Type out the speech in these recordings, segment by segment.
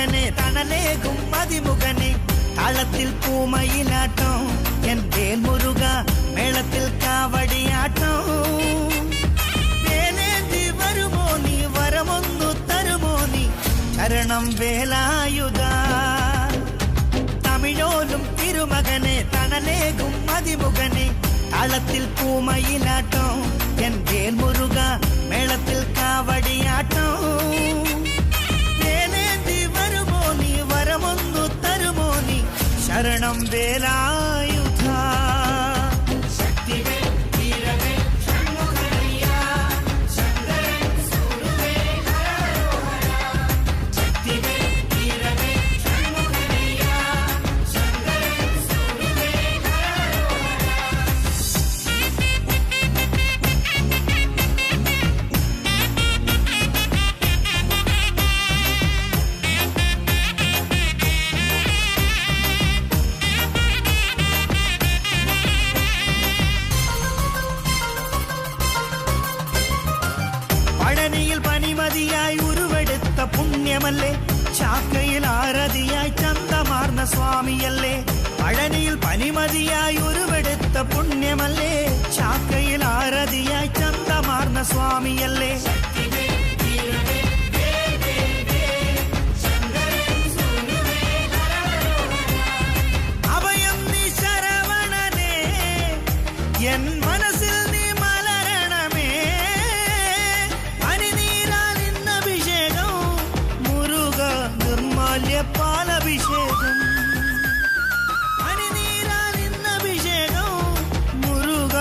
മകനെ തണലേകും മതിമുഖനെ താളത്തിൽ പൂമയിലാട്ടം എൻ മുരുക മേളത്തിൽ കാവടിയാട്ടം. വേലേന്തി വരുമോ നീ വരമൊന്നു തരുമോ നീ? ശരണം വേലായുധ. തമിഴോലും തിരുമകനെ തണലേകും മതിമുഖനെ താളത്തിൽ പൂമയിലാട്ടം എൻ മുരുക മേളത്തിൽ ശരണം ചാക്കയിൽ ആരതിയായി ചന്തമാർന്ന സ്വാമിയല്ലേ പഴനിയിൽ പനിമതിയായി ഉരുവെടുത്ത പുണ്യമല്ലേ ചാക്കയിൽ ആരതിയായി ചന്തമാർന്ന സ്വാമിയല്ലേ അഭയം നീ ശരവണനേ എൻ മനസ്സിൽ അഭിഷേകം. മുരുക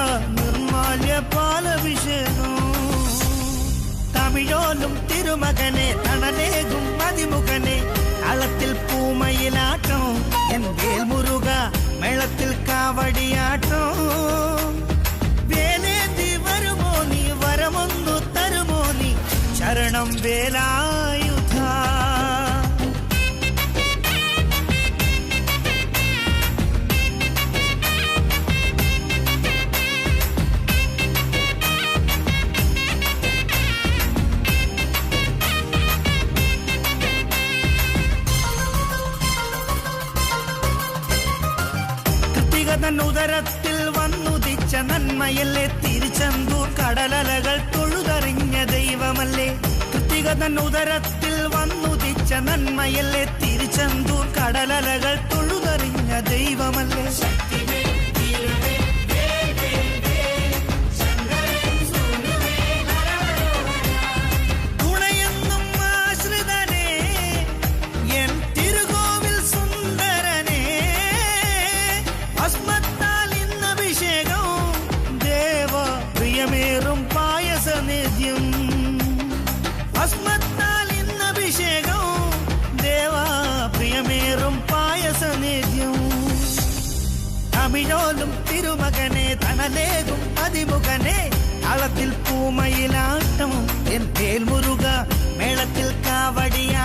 തിരുമകനെ തണലേകും മതിമുഖനെ. അളത്തിൽ പൂമയിലാട്ടം. എൻ വേൽമുരുക മേളത്തിൽ കാവടിയാട്ടം. വേലേന്തി വരുമോ നീ? വരമൊന്നു തരുമോ നീ? ശരണം വേലായുധ ഉദരത്തിൽ വന്നുദിച്ച നന്മയല്ലേ തിരിച്ചന്തൂർ കടലലകൾ തൊഴുതറിഞ്ഞ ദൈവമല്ലേ? കൃത്തിക ഉദരത്തിൽ വന്നുദിച്ച നന്മയല്ലേ പ്രിയമേറും പായസ നേദ്യം ഭസ്മത്താൽ ഇന്ന് അഭിഷേകം. ദേവ പ്രിയമേറും പായസ നേദ്യം തമിഴോലും തിരുമകനെ തനലേകും അതിമുഖനെ. താളത്തിൽ പൂമയിലാട്ടം എൻ തേൽമുരുക മേളത്തിൽ കാവടിയാട്ടം